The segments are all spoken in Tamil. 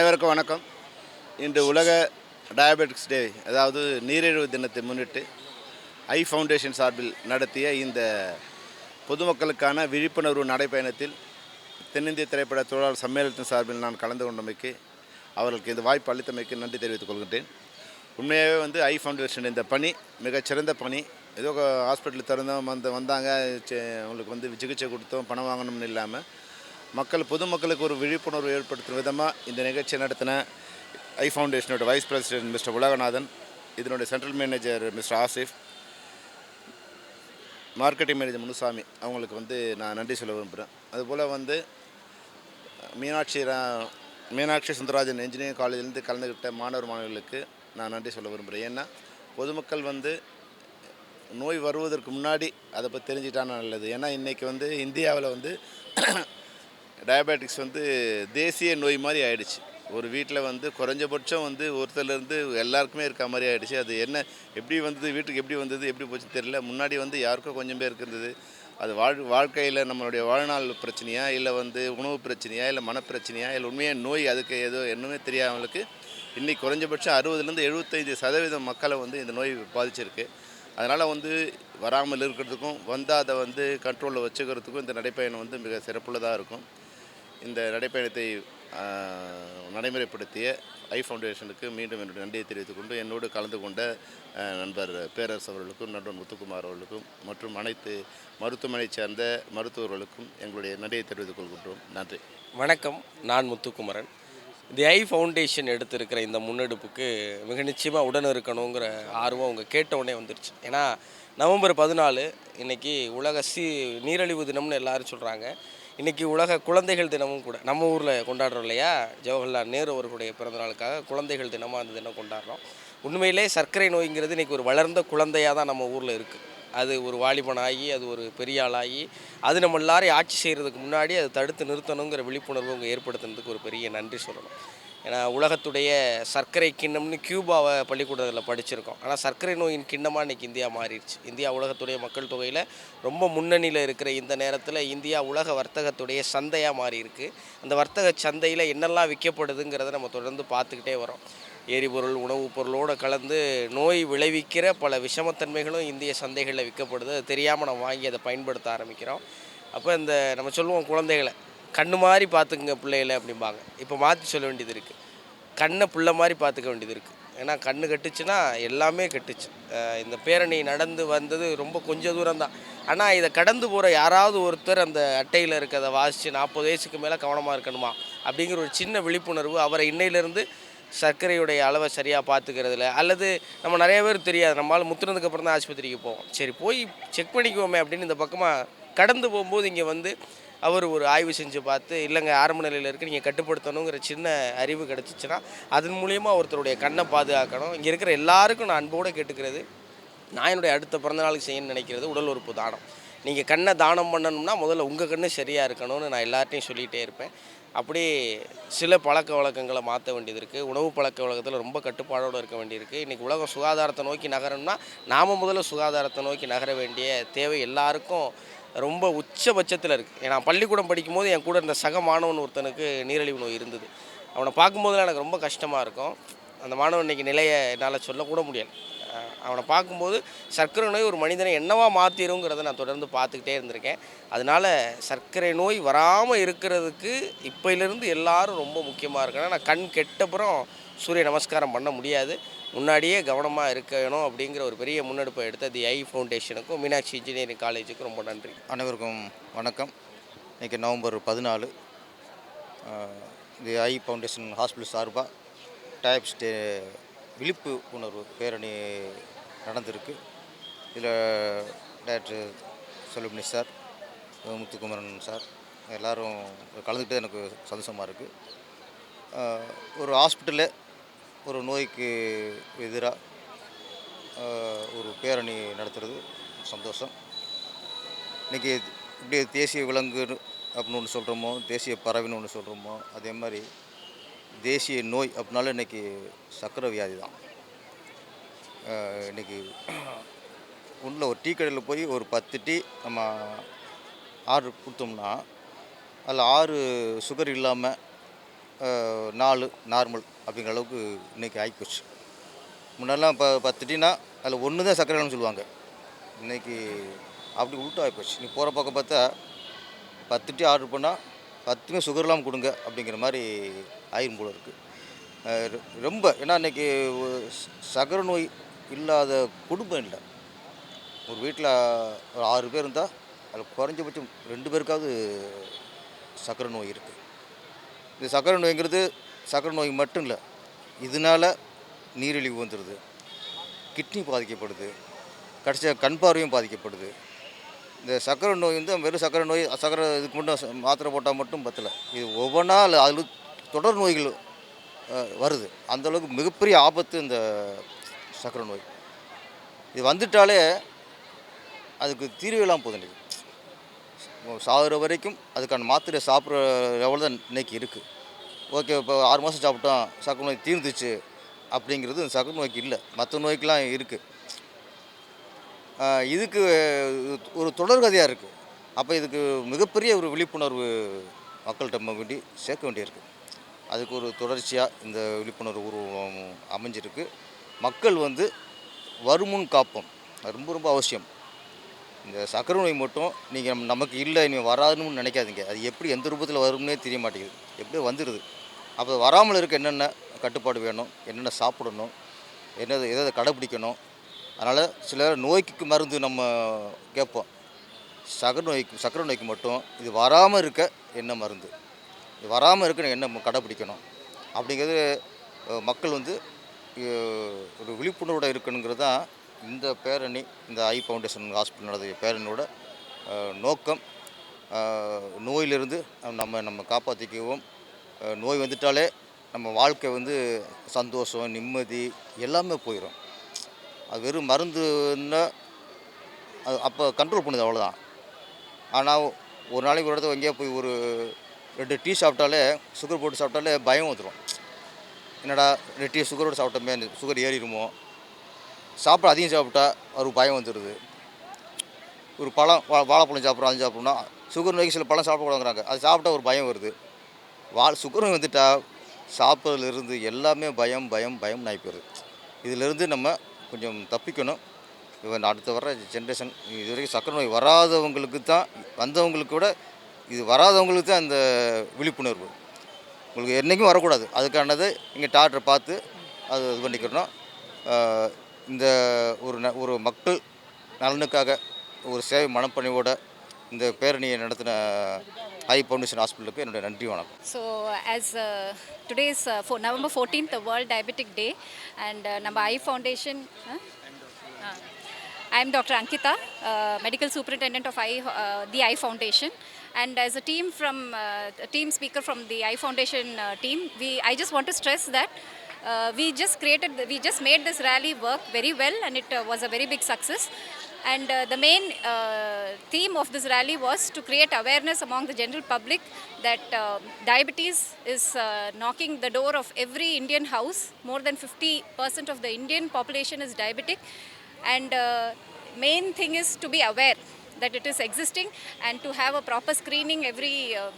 அனைவருக்கும் வணக்கம். இன்று உலக டயபெட்டிக்ஸ் டே அதாவது நீரிழிவு தினத்தை முன்னிட்டு ஐ ஃபவுண்டேஷன் சார்பில் நடத்திய இந்த பொதுமக்களுக்கான விழிப்புணர்வு நடைப்பயணத்தில் தென்னிந்திய திரைப்பட தொழிலாளர் சம்மேளனத்தின் சார்பில் நான் கலந்து கொண்டமைக்கு அவர்களுக்கு இந்த வாய்ப்பு அளித்தமைக்கு நன்றி தெரிவித்துக் கொள்கின்றேன். உண்மையாகவே வந்து ஐ ஃபவுண்டேஷன் இந்த பணி மிகச்சிறந்த பணி. ஏதோ ஹாஸ்பிட்டல் திறந்தோம் வந்து வந்தாங்க சே- அவங்களுக்கு வந்து சிகிச்சை கொடுத்தோம் பணம் வாங்கணும்னு இல்லாமல் மக்கள் பொதுமக்களுக்கு ஒரு விழிப்புணர்வு ஏற்படுத்தும் விதமாக இந்த நிகழ்ச்சியை நடத்தின ஐ ஃபவுண்டேஷனோட வைஸ் பிரசிடென்ட் மிஸ்டர் உலகநாதன் இதனுடைய central manager mister Asif marketing manager Munusamy அவங்களுக்கு வந்து நான் நன்றி சொல்ல விரும்புகிறேன் அதுபோல் வந்து மீனாட்சி ரா- மீனாட்சி சுந்தரராஜன் இன்ஜினியரிங் காலேஜிலேருந்து கலந்துக்கிட்ட மாணவர் மாணவர்களுக்கு நான் நன்றி சொல்ல விரும்புகிறேன் ஏன்னா பொதுமக்கள் வந்து நோய் வருவதற்கு முன்னாடி அதை பற்றி தெரிஞ்சிட்டா நல்லது. ஏன்னா இன்றைக்கி வந்து இந்தியாவில் வந்து டயபெட்டிக்ஸ் வந்து தேசிய நோய் மாதிரி ஆயிடுச்சு. ஒரு வீட்டில் வந்து குறைஞ்சபட்சம் வந்து ஒருத்தர்லேருந்து எல்லாருக்குமே இருக்க மாதிரி ஆகிடுச்சு அது என்ன எப்படி வந்தது வீட்டுக்கு எப்படி வந்தது எப்படி போச்சுன்னு தெரியல. முன்னாடி வந்து யாருக்கோ கொஞ்சம் பேருக்கு இருந்தது. அது வாழ் வாழ்க்கையில் நம்மளுடைய வாழ்நாள் பிரச்சனையா இல்லை வந்து உணவு பிரச்சனையா இல்லை மனப்பிரச்சனையா இல்லை உண்மையாக நோய் அதுக்கு ஏதோ என்னமே தெரியாதவங்களுக்கு இன்றைக்கி குறைஞ்சபட்சம் அறுபதுலேருந்து எழுபத்தைந்து சதவீதம் மக்களை வந்து இந்த நோய் பாதிச்சிருக்கு. அதனால் வந்து வராமல் இருக்கிறதுக்கும் வந்தால் அதை வந்து கண்ட்ரோலில் வச்சுக்கிறதுக்கும் இந்த நடைப்பயணம் வந்து மிக சிறப்புள்ளதாக இருக்கும். இந்த நடைப்பயணத்தை நடைமுறைப்படுத்திய ஐ ஃபவுண்டேஷனுக்கு மீண்டும் என்னுடைய நன்றியை தெரிவித்துக் கொண்டு என்னோடு கலந்து கொண்ட நண்பர் பேரரசு அவர்களுக்கும் நண்பர் முத்துக்குமார் அவர்களுக்கும் மற்றும் அனைத்து மருத்துவமனை சேர்ந்த மருத்துவர்களுக்கும் எங்களுடைய நன்றியை தெரிவித்துக் கொள்கின்றோம். நன்றி. வணக்கம். நான் முத்துக்குமரன். தி ஐ ஃபவுண்டேஷன் எடுத்திருக்கிற இந்த முன்னெடுப்புக்கு மிக நிச்சயமாக உடன் இருக்கணுங்கிற ஆர்வம் அவங்க கேட்டவுடனே வந்துருச்சு. ஏன்னா நவம்பர் பதினாலு இன்றைக்கி உலக சி நீரழிவு தினம்னு எல்லோரும் சொல்கிறாங்க இன்றைக்கி உலக குழந்தைகள் தினமும் கூட நம்ம ஊரில் கொண்டாடுறோம் இல்லையா? ஜவஹர்லால் நேரு அவர்களுடைய பிறந்தநாளுக்காக குழந்தைகள் தினமாக அந்த தினம் கொண்டாடுறோம். உண்மையிலே சர்க்கரை நோய்ங்கிறது இன்றைக்கி ஒரு வளர்ந்த குழந்தையாக தான் நம்ம ஊரில் இருக்குது அது ஒரு வாலிபனாகி அது ஒரு பெரிய ஆளாகி அது நம்ம எல்லாரையும் ஆட்சி செய்கிறதுக்கு முன்னாடி அதை தடுத்து நிறுத்தணுங்கிற விழிப்புணர்வு அவங்க ஏற்படுத்துனதுக்கு ஒரு பெரிய நன்றி சொல்லணும். ஏன்னா உலகத்துடைய சர்க்கரை கிண்ணம்னு கியூபாவை பள்ளிக்கூடத்தில் படிச்சிருக்கோம். ஆனால் சர்க்கரை நோயின் கிண்ணமாக இன்றைக்கி இந்தியா மாறிடுச்சு. இந்தியா உலகத்துடைய மக்கள் தொகையில் ரொம்ப முன்னணியில் இருக்கிற இந்த நேரத்தில் இந்தியா உலக வர்த்தகத்துடைய சந்தையாக மாறியிருக்கு. அந்த வர்த்தக சந்தையில் என்னெல்லாம் விற்கப்படுதுங்கிறத நம்ம தொடர்ந்து பார்த்துக்கிட்டே வரோம். எரிபொருள் உணவுப் பொருளோடு கலந்து நோய் விளைவிக்கிற பல விஷமத்தன்மைகளும் இந்திய சந்தைகளில் விற்கப்படுது. தெரியாமல் நம்ம வாங்கி அதை பயன்படுத்த ஆரம்பிக்கிறோம். அப்போ இந்த நம்ம சொல்லுவோம் குழந்தைகளை. கண்ணு மாதிரி பார்த்துக்குங்க பிள்ளைகளை அப்படிம்பாங்க. இப்போ மாற்றி சொல்ல வேண்டியது இருக்குது கண்ணை புள்ள மாதிரி பார்த்துக்க வேண்டியது இருக்குது ஏன்னா கண்ணு கட்டுச்சுன்னா எல்லாமே கட்டுச்சு. இந்த பேரணி நடந்து வந்தது ரொம்ப கொஞ்சம் தூரம் தான் ஆனால் இதை கடந்து போகிற யாராவது ஒருத்தர் அந்த அட்டையில் இருக்கிறத வாசித்து நாற்பது வயசுக்கு மேலே கவனமாக இருக்கணுமா? அப்படிங்கிற ஒரு சின்ன விழிப்புணர்வு அவரை இன்னையிலேருந்து சர்க்கரையுடைய அளவை சரியாக பார்த்துக்கிறதுல அல்லது நம்ம நிறைய பேர் தெரியாது. நம்மளால் முத்துனதுக்கப்புறம் தான் ஆஸ்பத்திரிக்கு போவோம். சரி போய் செக் பண்ணிக்குவோமே அப்படின்னு இந்த பக்கமாக கடந்து போகும்போது இங்கே வந்து அவர் ஒரு ஆய்வு செஞ்சு பார்த்து இல்லைங்க ஆரம்ப நிலையில் இருக்கு நீங்கள் கட்டுப்படுத்தணுங்கிற சின்ன அறிவு கிடச்சிச்சின்னா அதன் மூலியமாக ஒருத்தருடைய கண்ணை பாதுகாக்கணும். இங்கே இருக்கிற எல்லாருக்கும் நான் அன்போடு கேட்டுக்கிறது நான் என்னுடைய அடுத்த பிறந்த நாளுக்கு செய்யணும்னு நினைக்கிறது உடல் உறுப்பு தானம். நீங்கள் கண்ணை தானம் பண்ணணும்னா முதல்ல உங்கள் கண்ணு சரியாக இருக்கணும்னு நான் எல்லார்ட்டையும் சொல்லிகிட்டே இருப்பேன். அப்படி சில பழக்க வழக்கங்களை மாற்ற வேண்டியது இருக்குது உணவு பழக்க வழக்கத்தில் ரொம்ப கட்டுப்பாடோடு இருக்க வேண்டியிருக்கு இன்றைக்கி உலகம் சுகாதாரத்தை நோக்கி நகரணும்னா நாம் முதல்ல சுகாதாரத்தை நோக்கி நகர வேண்டிய தேவை எல்லாருக்கும் ரொம்ப உச்சபட்சத்தில் இருக்குது ஏன்னா பள்ளிக்கூடம் படிக்கும்போது என் கூட இருந்த சக மாணவன் ஒருத்தனுக்கு நீரிழிவு நோய் இருந்தது. அவனை பார்க்கும்போதெல்லாம் எனக்கு ரொம்ப கஷ்டமாக இருக்கும். அந்த மாணவன் இன்னைக்கு நிலையை என்னால் சொல்லக்கூட முடியல. அவனை பார்க்கும்போது சர்க்கரை நோய் ஒரு மனிதனை என்னவா மாற்றிருங்கிறத நான் தொடர்ந்து பார்த்துக்கிட்டே இருந்திருக்கேன். அதனால சர்க்கரை நோய் வராமல் இருக்கிறதுக்கு இப்போலேருந்து எல்லோரும் ரொம்ப முக்கியமாக இருக்கணும். நான் கண் கெட்டப்புறம் சூரிய நமஸ்காரம் பண்ண முடியாது. முன்னாடியே கவனமாக இருக்கணும் அப்படிங்கிற ஒரு பெரிய முன்னெடுப்பை எடுத்த தி ஐ ஃபவுண்டேஷனுக்கும் மீனாட்சி இன்ஜினியரிங் காலேஜுக்கும் ரொம்ப நன்றி. அனைவருக்கும் வணக்கம். இன்றைக்கி நவம்பர் பதினாலு. தி ஐ ஃபவுண்டேஷன் ஹாஸ்பிட்டல் சார்பாக டைப்ஸ் டே விழிப்புணர்வு பேரணி நடந்திருக்கு. இதில் doctor Selvamani sir Muthukumaran sir எல்லோரும் கலந்துக்கிட்டே எனக்கு சந்தோஷமாக இருக்குது ஒரு ஹாஸ்பிட்டலில் ஒரு நோய்க்கு எதிராக ஒரு பேரணி நடத்துறது சந்தோஷம். இன்றைக்கி இப்படி தேசிய விலங்கு அப்படின்னு ஒன்று சொல்கிறோமோ தேசிய பறவைன்னு ஒன்று சொல்கிறோமோ அதே மாதிரி தேசிய நோய் அப்படின்னாலும் இன்றைக்கி சர்க்கரை வியாதி தான். இன்றைக்கி இன்னைக்கு உள்ள ஒரு டீ கடையில் போய் ஒரு பத்து டீ நம்ம ஆர்டர் கொடுத்தோம்னா அதில் ஆறு சுகர் இல்லாமல் நாலு நார்மல் அப்படிங்கிற அளவுக்கு இன்றைக்கி ஆகிப்போச்சு. முன்னெல்லாம் இப்போ பத்து டீனா அதில் ஒன்று தான் சர்க்கரைன்னு சொல்லுவாங்க. இன்றைக்கி அப்படி உள்ட்டா ஆகிப்போச்சு. நீ போகிற பக்கம் பார்த்தா பத்து டீ ஆர்டர் பண்ணால் பத்துமே சுகர் இல்லாமல் கொடுங்க அப்படிங்கிற மாதிரி ஆயிரும் போல இருக்குது ரொம்ப ஏன்னா இன்றைக்கி சகர நோய் இல்லாத குடும்பம் இல்லை. ஒரு வீட்டில் ஒரு ஆறு பேர் இருந்தால் அதில் குறைஞ்சபட்சம் ரெண்டு பேருக்காவது சக்கரை நோய் இருக்குது இந்த சர்க்கரை நோய்ங்கிறது சர்க்கரை நோய் மட்டும் இல்லை இதனால நீரிழிவு வந்துடுது கிட்னி பாதிக்கப்படுது கடைசியாக கண் பார்வையும் பாதிக்கப்படுது. இந்த சர்க்கரை நோய் வந்து வெறும் சர்க்கரை நோய் சர்க்கரை இதுக்கு மட்டும் மாத்திரை போட்டால் மட்டும் பத்தலை. இது ஒவ்வொன்றா அதில் தொடர் நோய்கள் வருது. அந்தளவுக்கு மிகப்பெரிய ஆபத்து இந்த சர்க்கரை நோய். இது வந்துட்டாலே அதுக்கு தீர்வெல்லாம் போதும் இன்றைக்கி சாகுற வரைக்கும் அதுக்கான மாத்திரை சாப்பிட்ற லெவல் தான் இன்னைக்கு இருக்குது ஓகே இப்போ ஆறு மாதம் சாப்பிட்டோம் சர்க்கரை நோய் தீர்ந்துச்சு அப்படிங்கிறது இந்த நோய்க்கு இல்லை. மற்ற நோய்க்கெலாம் இருக்குது இதுக்கு ஒரு தொடர்கதையாக இருக்குது அப்போ இதுக்கு மிகப்பெரிய ஒரு விழிப்புணர்வு மக்கள்கிட்ட நம்ம வேண்டி சேர்க்க வேண்டியிருக்கு. அதுக்கு ஒரு தொடர்ச்சியாக இந்த விழிப்புணர்வு உருவம் அமைஞ்சிருக்கு. மக்கள் வந்து வருமுன் காப்போம். ரொம்ப ரொம்ப அவசியம். இந்த சர்க்கரை நோய் மட்டும் நீங்கள் நமக்கு இல்லை இனி வராதுன்னு நினைக்காதீங்க. அது எப்படி எந்த ரூபத்தில் வரும்னே தெரிய மாட்டேங்குது. எப்படியோ வந்துடுது அப்போ வராமல் இருக்க என்னென்ன கட்டுப்பாடு வேணும்? என்னென்ன சாப்பிடணும்? என்னது எதை கடைப்பிடிக்கணும்? அதனால் சில நோய்க்கு மருந்து நம்ம கேட்போம். சக்கரை நோய்க்கு சர்க்கரை நோய்க்கு மட்டும் இது வராமல் இருக்க என்ன மருந்து? இது வராமல் இருக்க என்ன கடைப்பிடிக்கணும்? அப்படிங்கிறது மக்கள் வந்து ஒரு விழிப்புணர்வோட இருக்கணுங்கிறது தான் இந்த பேரணி இந்த ஐ ஃபவுண்டேஷன் ஹாஸ்பிட்டல் நடத்திய பேரணியோட நோக்கம் நோயிலிருந்து நம்ம நம்ம காப்பாற்றிக்குவோம் நோய் வந்துட்டாலே நம்ம வாழ்க்கை வந்து சந்தோஷம் நிம்மதி எல்லாமே போயிடும் அது வெறும் மருந்துன்னா அது அப்போ கண்ட்ரோல் பண்ணுது அவ்வளோதான் ஆனால் ஒரு நாளைக்கு ஒரு இடத்துல எங்கேயா போய் ஒரு ரெண்டு டீ சாப்பிட்டாலே சுகர் போட்டு சாப்பிட்டாலே பயம் வந்துடும் என்னடா ரெண்டு டீ சுகரோடு சாப்பிட்டோமே சுகர் ஏறிடுமோ? சாப்பிட அதிகம் சாப்பிட்டா ஒரு பயம் வந்துடுது. ஒரு பழம் வா வாழைப்பழம் சாப்பிட்றோம் அது சாப்பிட்றோம்னா சுகர் நோய்க்கு சில பழம் சாப்பிடக்கூடாங்கிறாங்க அது சாப்பிட்டா ஒரு பயம் வருது. வா சுகர் நோய் வந்துட்டா சாப்பிட்றதுலேருந்து எல்லாமே பயம் பயம் பயம் ஆகி போயிடுது இதிலிருந்து நம்ம கொஞ்சம் தப்பிக்கணும். இவன் அடுத்து வர ஜென்ரேஷன் இது வரைக்கும் சக்கரை நோய் வராதவங்களுக்கு தான் வந்தவங்களுக்கு கூட இது வராதவங்களுக்கு தான் அந்த விழிப்புணர்வு. உங்களுக்கு என்றைக்கும் வரக்கூடாது. அதுக்கானது நீங்கள் டாக்டரை பார்த்து அது இது பண்ணிக்கிறணும். இந்த ஒரு ந ஒரு மக்கள் நலனுக்காக ஒரு சேவை மனப்பணிவோட இந்த பேரணியை நடத்தின ஹை ஃபவுண்டேஷன் ஹாஸ்பிட்டலுக்கு என்னுடைய நன்றி வணக்கம் So, as uh, today is uh, for November 14th, the World Diabetic Day, and uh, Namba Eye Foundation. Huh? Ah. I am Dr. Ankita, uh, Medical Superintendent of Eye, uh, the Eye Foundation. And as a team from uh, a team speaker from the Eye Foundation uh, team, we I just want to stress that uh, we just created, we just made this rally work very well, and it uh, was a very big success. And uh, the main uh, theme of this rally was to create awareness among the general public that uh, diabetes is uh, knocking the door of every Indian house. More than 50% of the Indian population is diabetic. And uh, main thing is to be aware that it is existing and to have a proper screening every uh,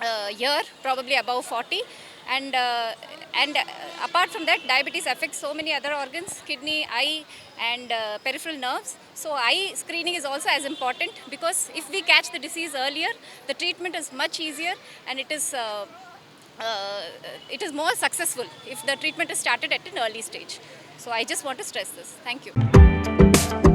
uh, year, probably above 40. And, uh, and uh, apart from that, diabetes affects so many other organs kidney, eye, and uh, peripheral nerves. So, eye screening is also as important because if we catch the disease earlier, the treatment is much easier and it is. Uh, uh, it is more successful if the treatment is started at an early stage. So I just want to stress this. Thank you.